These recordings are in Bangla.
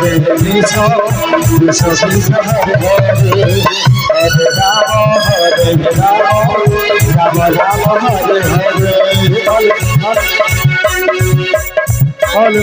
হরে হরে রাম হরে রাম রাম রাম হরে হরে হরে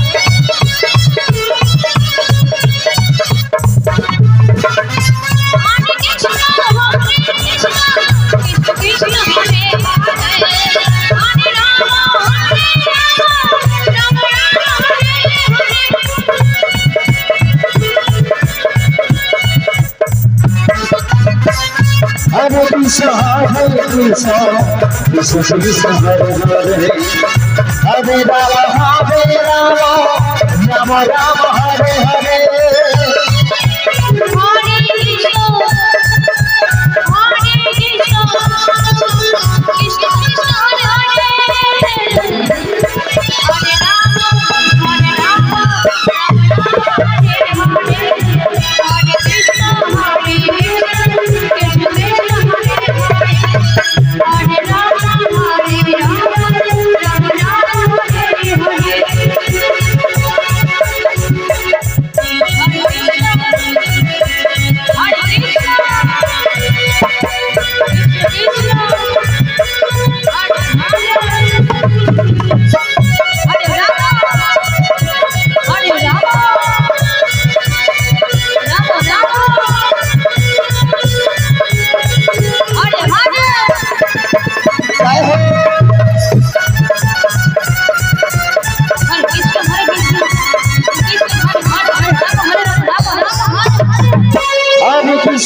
হরে হরে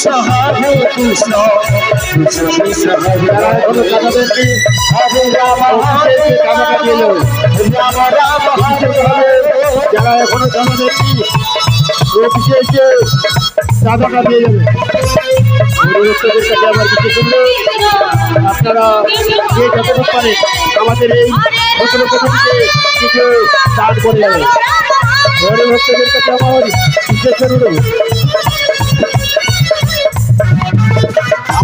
কৃষ্ণ কৃষ্ণ কৃষ্ণ কৃষ্ণ হরে যারা হরে এখনও চাঁদা দেননি হরে রাম হরে রাম রাম রাম হরে হরে যারা এখনও চাঁদা অফিসে এসে চাঁদাটা দিয়ে যাবে আমার কিছু শুনলে আপনারা যে যতটুকু পারেন আমাদের এই নতুন কমিটিতে কিছু দান করে যাবে গরিব ভক্তদের বিশেষ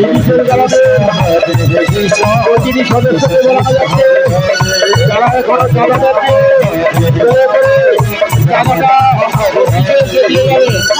তিরিশের বেলাতে প্রতিটি সদস্যকে বলা যাচ্ছে যারা এখনও চাঁদা করে চাঁদাটা অফিসে দিয়ে যাবে